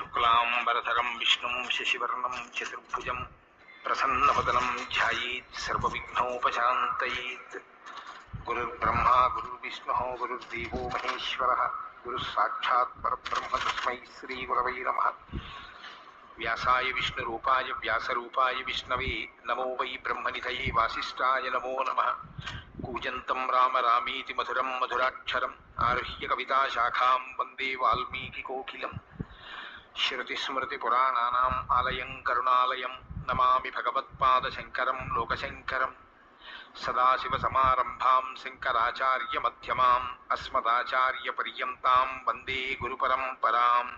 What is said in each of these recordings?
शुक्ला विष्णु विष्णुं, शशिवर्णं प्रसन्न प्रसन्नवदनं ध्यायेत्, सर्वविघ्नोपशान्तयेत्। गुरुर्ब्रह्मा, गुरुर्विष्णु, गुरुर्देव महेश्वर गुरुः साक्षात् परब्रह्म तस्मै व्यासाय विष्णु व्यासरूपाय विष्णवे, नमो वै ब्रह्म ब्रह्मनिधये वासीय नमो नम। कूजन्तं राम रामीति मधुरं मधुराक्षरम्, आरुह्य कविताशाखां वंदे वाल्मीकिकोकिलम्। శృతిస్మృతిపురాణానాం ఆలయం కరుణాలయం నమామి భగవత్పాదశంకరం లోకశంకరం సదాశివసమారంభాం శంకరాచార్యమధ్యమాం అస్మదాచార్యపర్యంతాం వందే గురుపరంపరాం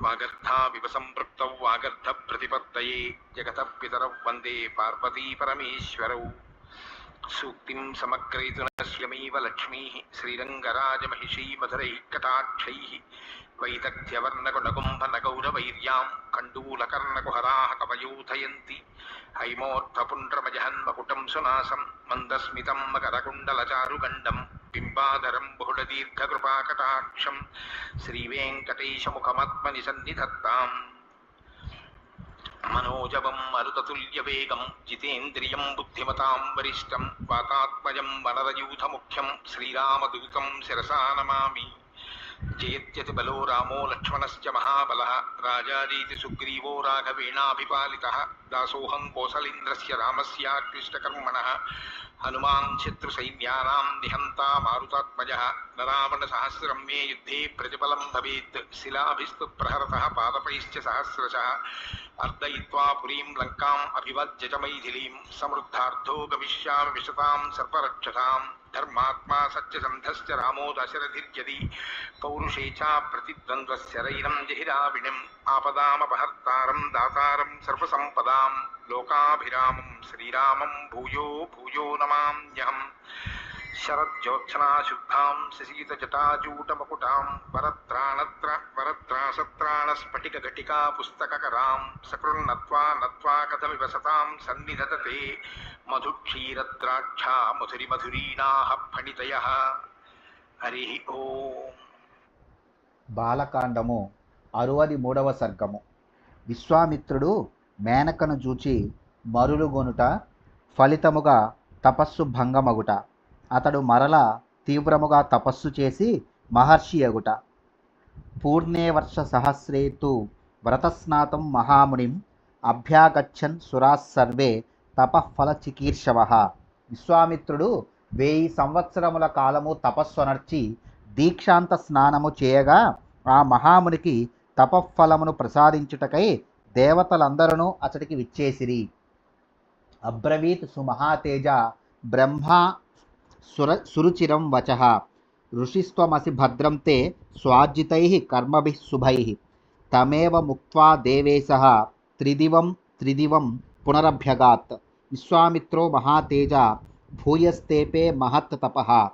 వాగర్థావివ సంపృక్త వాగర్థ ప్రతిపత్తయే జగత పితరౌ వందే పార్వతీ పరమేశ్వరౌ సూక్తిం సమగ్రయితునశ్యమైవ లక్ష్మీ శ్రీరంగరాజమహిషీ మధురై కటాక్షై వైదగ్ధ్యవర్ణగుణగుంభనగౌరవైర్యాం కండూలకర్ణకుహరా కవయోధయంతి హైమోర్థపుండ్రమజహన్మకుటం సునాసం మందస్మితం మకరకుండలచారుగండం బింబాధరం బహుళదీర్ఘకృపాకటాక్షం శ్రీవేంకటేశముఖమాత్మని సన్నిధత్తాం మనోజవం మరుతతుల్యవేగం జితేంద్రియం బుద్ధిమతాం వరిష్టం వాతాత్మజం వనరయూథముఖ్యం శ్రీరామదూతం శిరసా నమామి జయత్యతి బలో రామో లక్ష్మణశ్చ మహాబల రాజారీతి సుగ్రీవో రాఘవేణాభిపాలిత దాసోహం కోసలేంద్రస్య రామస్యాక్లిష్టకర్మణ हनुमान् शत्रुसैन्यानां मारुतात्मज मारुतात्मजः नरावणसहस्रं मे युद्धे प्रतिफलं भवेत्। शिलास्त प्रहरतः पादपैश्च सहस्रशः। अर्दयित्वा पुरीं लङ्काम् अभिवज्य च मैथिलीं समृद्धार्थो गमिष्यामि विशतां सर्वरक्षसां धर्मात्मा सत्यसन्धश्च रामो दशरथिर्यदि। पौरुषे च प्रतिद्वन्द्वस्य रैनं जहिराविणिम्। आपदामपहर्तारं दातारं सर्वसम्पदाम्। లోకాభిరామం శ్రీరామం భూయో భూయో నమామ్యహం శరజ్యోత్సనాశుద్ధాం శశీతజటాజూటమకుటాం వరత్రాణత్ర వరత్రాసత్రాణస్ఫటికఘటికా పుస్తకకరాం సకృన్నత్వా నత్వా కథమివ సతాం సన్నిధతతే మధుక్షీరద్రాక్షా మధురిమధురీణాః ఫణితయ హరి ఓం బాలకాండము అరువది మూడవ సర్గము విశ్వామిత్రుడు మేనకను చూచి మరులుగొనుట ఫలితముగా తపస్సు భంగమగుట. అతడు మరల తీవ్రముగా తపస్సు చేసి మహర్షి అగుట పూర్ణే వర్ష సహస్రేతు వ్రతస్నాతం మహామునిం అభ్యాగచ్చన్ సురాస్ సర్వే తపఫల చికీర్షవ. విశ్వామిత్రుడు వెయ్యి సంవత్సరముల కాలము తపస్సు తపస్సునర్చి దీక్షాంత స్నానము చేయగా ఆ మహామునికి తపఫలమును ప్రసాదించుటకై దేవతలందరూ అతడికి విచ్చేసిరి. అబ్రవీత్ సుమహాతేజ బ్రహ్మ సుర సురుచిరం వచ. ఋషిస్త్వమసి భద్రం తే స్వార్జితై కర్మభి శుభై. తమేవ ముక్వా దేవేశ. త్రిదివం త్రిదివం పునరభ్యగాత్. విశ్వామిత్రో మహాతేజ భూయస్తేపే మహత్ తప.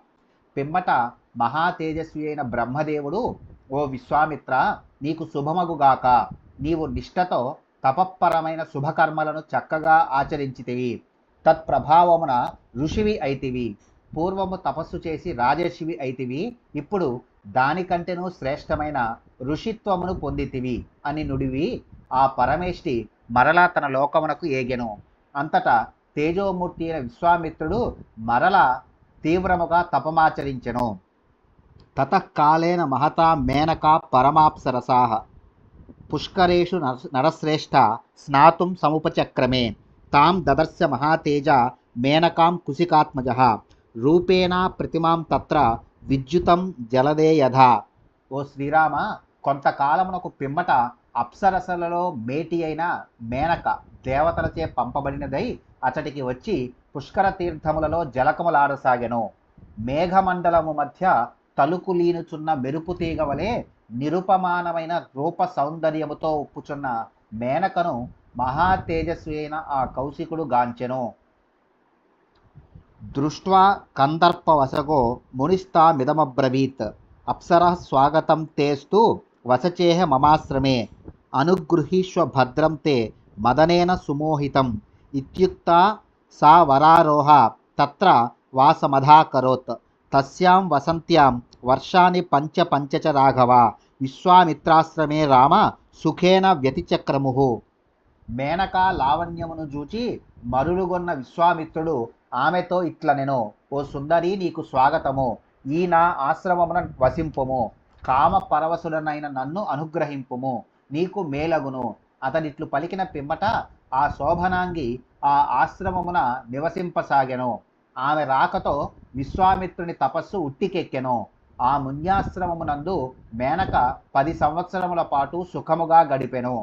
పిమ్మట మహాతేజస్వి అయిన బ్రహ్మదేవుడు ఓ విశ్వామిత్ర నీకు శుభమగుగాక. నీవు నిష్ఠతో తపఃపరమైన శుభకర్మలను చక్కగా ఆచరించితివి. తత్ప్రభావమున ఋషివి అయితివి. పూర్వము తపస్సు చేసి రాజర్షివి అయితివి. ఇప్పుడు దానికంటేనూ శ్రేష్టమైన ఋషిత్వమును పొందితివి అని నుడివి. ఆ పరమేష్టి మరలా తన లోకమునకు ఏగెను. అంతటా తేజోమూర్తి అయిన విశ్వామిత్రుడు మరల తీవ్రముగా తపమాచరించెను. తతకాలేన మహతా మేనకా పరమాప్సరసాహ పుష్కరేషు నర- నరశ్రేష్ఠ స్నాతుం సముపచక్రమే. తాం దదర్శ మహాతేజ మేనకాం కుశికాత్మజ. రూపేణ ప్రతిమాం తత్ర విద్యుతం జలదే యథా ఓ శ్రీరామ కొంతకాలమునకు పిమ్మట అప్సరసలలో మేటి అయిన మేనక దేవతలచే పంపబడినదై అతడికి వచ్చి పుష్కర తీర్థములలో జలకములాడసాగెను. మేఘమండలము మధ్య తలుకులీనుచున్న మెరుపు తీగ వలె నిరుపమానమైన రూప సౌందర్యముతో ఉప్పుచున్న మేనకను మహా తేజస్వి అయిన ఆ కౌశికుడు గాంచెను. దృష్ట్వా కందర్పవశగో మునిస్తామిదమబ్రవీత్ అప్సర స్వాగతం తేస్తు వసచేహ మమాశ్రమే. అనుగృహీష్వ భద్రం తే మదనేన సుమోహితం. ఇత్యుక్త సా వరారోహ తత్ర వాసమధాకరోత్. తస్యాం వసంత్యాం వర్షాని పంచ పంచచ రాఘవ విశ్వామిత్రాశ్రమే రామ సుఖేన వ్యతిచక్రము. మేనక లావణ్యమును చూచి మరులుగొన్న విశ్వామిత్రుడు ఆమెతో ఇట్లనెను ఓ సుందరి నీకు స్వాగతము ఈ నా ఆశ్రమమున వసింపుము కామ పరవశులనైన నన్ను అనుగ్రహింపుము నీకు మేలగును అతడిట్లు పలికిన పిమ్మట ఆ శోభనాంగి ఆ ఆశ్రమమున నివసింపసాగెను. ఆమె రాకతో విశ్వామిత్రుని తపస్సు ఉట్టికెక్కెను. ఆ మున్యాశ్రమమునందు మేనక పది సంవత్సరముల పాటు సుఖముగా గడిపెను.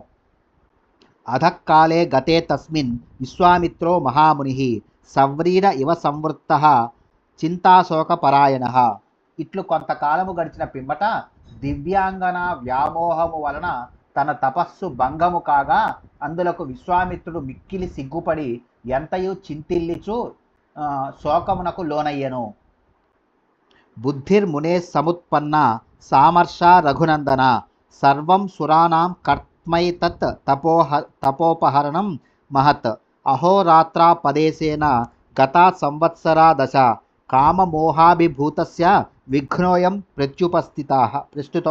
అధకాలే గతే తస్మిన్ విశ్వామిత్రో మహాముని సవ్రీర ఇవ సంవృత్త చింతాశోకపరాయణ. ఇట్లు కొంతకాలము గడిచిన పిమ్మట దివ్యాంగన వ్యామోహము వలన తన తపస్సు భంగము కాగా అందులకు విశ్వామిత్రుడు మిక్కిలి సిగ్గుపడి ఎంతయు చింతిల్లిచు శోకమునకు లోనయ్యెను. బుద్ధిర్మునే సముత్పన్న సామర్ష రఘునందన. సర్వం సురాణం కర్త్మైతత్ తపోహ తపోపహరణం మహత్. అహోరాత్రా పదేశేన గతా సంవత్సరా దశ. కామమోహాభిభూతస్య విఘ్నోయం ప్రత్యుపస్థిత. ప్రస్తుత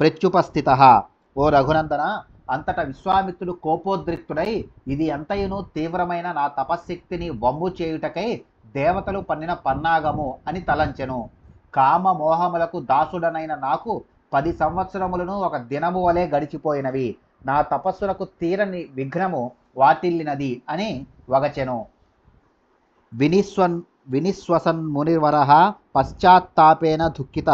ప్రత్యుపస్థిత. ఓ రఘునందన అంతట విశ్వామిత్రుడు కోపోద్రిక్తుడై ఇది ఎంతయును తీవ్రమైన నా తపశ్శక్తిని వమ్ము చేయుటకై దేవతలు పన్నిన పన్నాగము అని తలంచెను. కామ మోహములకు దాసుడనైన నాకు పది సంవత్సరములను ఒక దినము వలె గడిచిపోయినవి. నా తపస్సులకు తీరని విఘ్నము వాటిల్లినది అని వగచెను. వినిస్వన్ వినిశ్వసన్ మునివర పశ్చాత్తాపేన దుఃఖిత.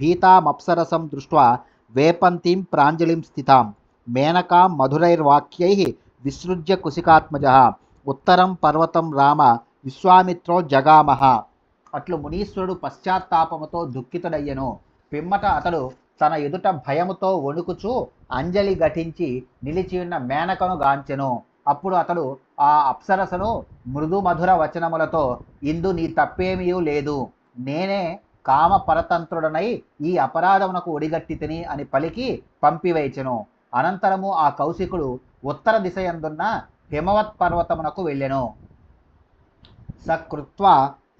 భీతామప్సరసం దృష్ట్వా వేపంతీం ప్రాంజలిం స్థితాం. మేనకాం మధురైర్వాక్యై విసృజ్య కుశికాత్మజ. ఉత్తరం పర్వతం రామ విశ్వామిత్రో జగామహ. అట్లు మునీశ్వరుడు పశ్చాత్తాపముతో దుఃఖితుడయ్యను. పిమ్మట అతడు తన ఎదుట భయముతో వణుకుచూ అంజలి ఘటించి నిలిచి ఉన్న మేనకను గాంచెను. అప్పుడు అతడు ఆ అప్సరసను మృదు మధుర వచనములతో ఇందు నీ తప్పేమీ లేదు. నేనే కామ పరతంత్రుడనై ఈ అపరాధమునకు ఒడిగట్టి తిని అని పలికి పంపివేచెను. అనంతరము ఆ కౌశికుడు ఉత్తర దిశయందున్న హిమవత్ పర్వతమునకు వెళ్ళెను. సకృత్వ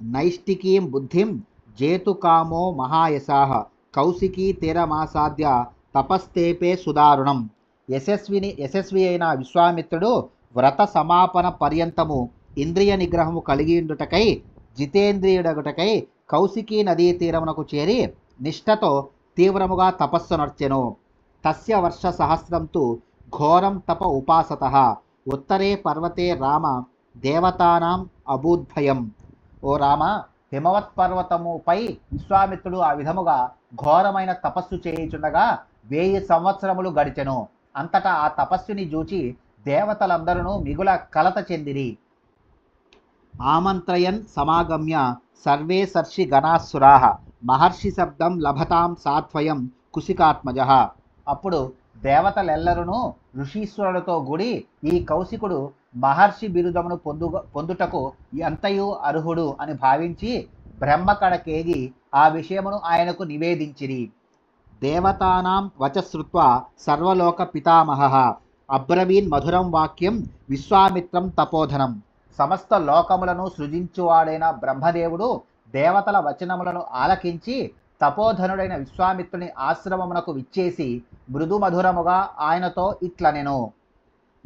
నైష్టికీం బుద్ధిం జేతుకామో మహాయశాః కౌశికీ తీరమాసాద్య తపస్తేపే సుదారుణం. యశస్విని యశస్వి అయిన విశ్వామిత్రుడు వ్రత సమాపన పర్యంతము ఇంద్రియ నిగ్రహము కలిగియుండుటకై జితేంద్రియుడగుటకై కౌశికీ నదీ తీరమునకు చేరి నిష్ఠతో తీవ్రముగా తపస్సు నర్చెను. తస్య వర్ష సహస్రం తు ఘోరం తప ఉపాసత. ఉత్తరే పర్వతే రామ దేవతానాం అబూద్భయం ఓ రామ హిమవత్ పర్వతముపై విశ్వామిత్రుడు ఆ విధముగా ఘోరమైన తపస్సు చేయుచుండగా వెయ్యి సంవత్సరములు గడిచెను. అంతటా ఆ తపస్సుని చూచి దేవతలందరూ మిగుల కలత చెందిరి. ఆమంత్రయన్ సమాగమ్య సర్వే సర్షి గణాసురాః. మహర్షి శబ్దం లభతాం సాత్వయం కుశికాత్మజ. అప్పుడు దేవతలెల్లరూ ఋషీశ్వరులతో గుడి ఈ కౌశికుడు మహర్షి బిరుదమును పొందు పొందుటకు ఎంతయు అర్హుడు అని భావించి బ్రహ్మ కడకేగి ఆ విషయమును ఆయనకు నివేదించిరి. దేవతానాం వచశ్రుత్వ సర్వలోక పితామహ. అబ్రవీన్ మధురం వాక్యం విశ్వామిత్రం తపోధనం. సమస్త లోకములను సృజించువాడైన బ్రహ్మదేవుడు దేవతల వచనములను ఆలకించి తపోధనుడైన విశ్వామిత్రుని ఆశ్రమమునకు విచ్చేసి మృదు మధురముగా ఆయనతో ఇట్లనెను.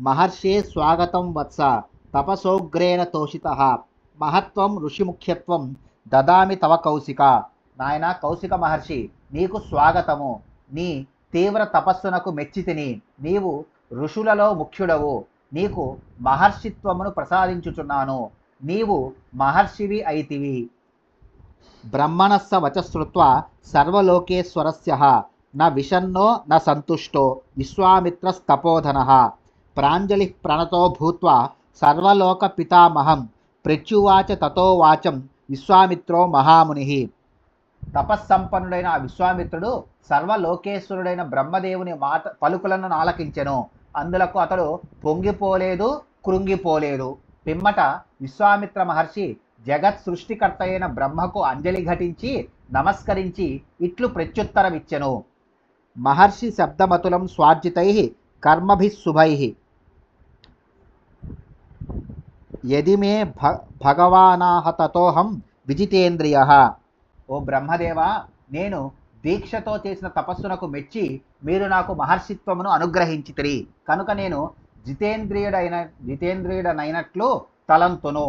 మహర్షే స్వాగతం వత్స. తపసోగ్రేణ తోషిత. మహత్వం ఋషిముఖ్యత్వం దదామి తవ కౌశిక. నాయన కౌశిక మహర్షి నీకు స్వాగతము. నీ తీవ్ర తపస్సునకు మెచ్చితిని నీవు ఋషులలో ముఖ్యుడవు. నీకు మహర్షిత్వమును ప్రసాదించుచున్నాను. నీవు మహర్షివి అయితివి. బ్రహ్మణస్స వచశ్రుత్వా సర్వలోకేశ్వరస్య న విషన్నో న సంతుష్టో విశ్వామిత్రస్తపోధన. ప్రాంజలి ప్రణతో భూత్వా సర్వలోక పితామహం ప్రత్యువాచ తతో వాచం విశ్వామిత్రో మహాముని. తపస్సంపన్నుడైన ఆ విశ్వామిత్రుడు సర్వలోకేశ్వరుడైన బ్రహ్మదేవుని మాట పలుకులను ఆలకించెను అందులకు అతడు పొంగిపోలేదు కృంగిపోలేదు. పిమ్మట విశ్వామిత్ర మహర్షి జగత్ సృష్టికర్త అయిన బ్రహ్మకు అంజలి ఘటించి నమస్కరించి ఇట్లు ప్రత్యుత్తరమిచ్చెను. మహర్షి శబ్దమతులం స్వార్జితై కర్మభిశుభై యది మే భ భగవానాహ తతోహం విజితేంద్రియ. ఓ బ్రహ్మదేవా నేను దీక్షతో చేసిన తపస్సునకు మెచ్చి మీరు నాకు మహర్షిత్వమును అనుగ్రహించితిరి. కనుక నేను జితేంద్రియుడైన జితేంద్రియుడనైనట్లు తలంతును.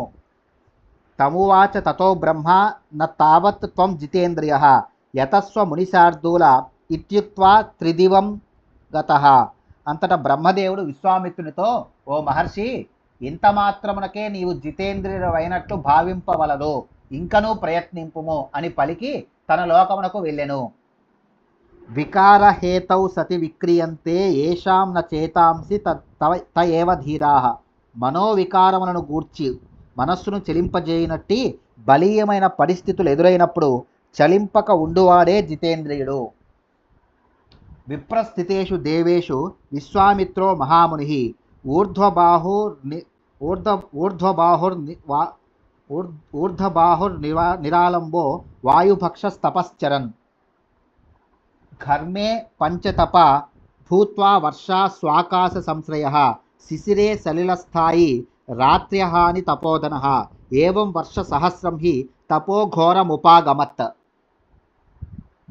తమువాచ తతో బ్రహ్మ న తావత్ త్వం జితేంద్రియ యతస్వ మునిశార్దూల ఇత్యుక్వా త్రిదివం గత. అంతటా బ్రహ్మదేవుడు విశ్వామిత్రునితో ఓ మహర్షి ఇంత మాత్రమునకే నీవు జితేంద్రియుడైనట్లు భావింపవలదు. ఇంకనూ ప్రయత్నింపుము అని పలికి తన లోకమునకు వెళ్ళెను. వికారహేతౌ సతి విక్రియంతే ఏషాం న చేతాంసి త- తవ- త ఏవ మనోవికారములను గూర్చి మనస్సును చలింపజేయనట్టి బలీయమైన పరిస్థితులు ఎదురైనప్పుడు చలింపక ఉండువాడే జితేంద్రియుడు. విప్రస్థితేషు దేవేషు విశ్వామిత్రో మహాముని ఊర్ధ్వబాహు ఊర్ధ్వ ఊర్ధ్వబాహుర్ వా ఊర్ధ్వబాహుర్ నిరా నిరాలంబో వాయుభక్షస్తపశ్చరన్. ఘర్మే పంచతప భూత్వా వర్షా స్వాకాశ సంశ్రయ. శిశిరే సలిలస్థాయి రాత్ర్యహాని తపోధన. ఏవం వర్ష సహస్రం హి తపోఘోరముపాగమత్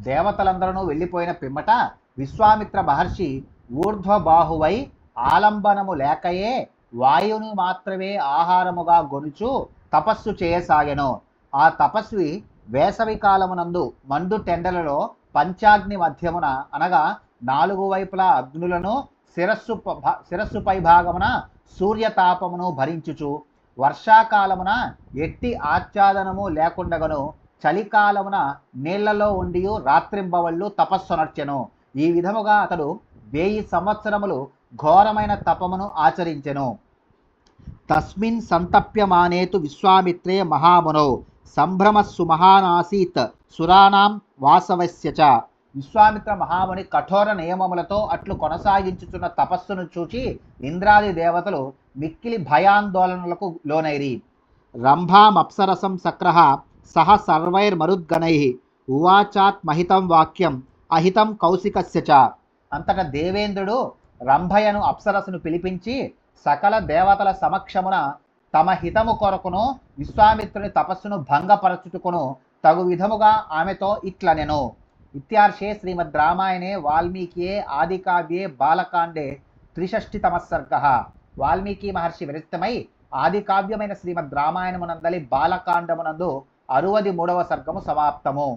దేవతలందరూ వెళ్ళిపోయిన పిమ్మట విశ్వామిత్ర మహర్షి ఊర్ధ్వబాహువై ఆలంబనము లేకయే వాయువుని మాత్రమే ఆహారముగా గొనుచు తపస్సు చేయసాగెను. ఆ తపస్వి వేసవి కాలమునందు మండు టెండలలో పంచాగ్ని మధ్యమున అనగా నాలుగు వైపులా అగ్నులను శిరస్సు భా- శిరస్సు పై భాగమున సూర్యతాపమును భరించుచు వర్షాకాలమున ఎట్టి ఆచ్ఛాదనము లేకుండగను చలికాలమున నీళ్ళలో ఉండి రాత్రింబవళ్ళు తపస్సునర్చెను ఈ విధముగా అతడు వెయ్యి సంవత్సరములు ఘోరమైన తపమును ఆచరించెను. తస్మిన్ సంతప్యమానేతు విశ్వామిత్రే మహామునో. సంభ్రమస్సు మహానాసీత్. సురాణం వాసవస్య చ. విశ్వామిత్ర మహాముని కఠోర నియమములతో అట్లు కొనసాగించుచున్న తపస్సును చూచి ఇంద్రాది దేవతలు మిక్కిలి భయాందోళనలకు లోనైరి. రంభామప్సరసం సక్రహ సహ సర్వైర్మరుద్గణై ఉవాచాత్ మహితం వాక్యం అహితం కౌశికస్య చ. అంతట దేవేంద్రుడు రంభయను అప్సరసును పిలిపించి సకల దేవతల సమక్షమున తమ హితము కొరకును విశ్వామిత్రుని తపస్సును భంగపరచుటకును తగు విధముగా ఆమెతో ఇట్లనెను. ఇత్యార్షే శ్రీమద్ రామాయణే వాల్మీకియే ఆదికావ్యే బాలకాండే త్రిషష్టితమ సర్గ వాల్మీకి మహర్షి విరచితమై ఆదికావ్యమైన శ్రీమద్ రామాయణమునందలి బాలకాండమునందు అరువది మూడవ సర్గము సమాప్తము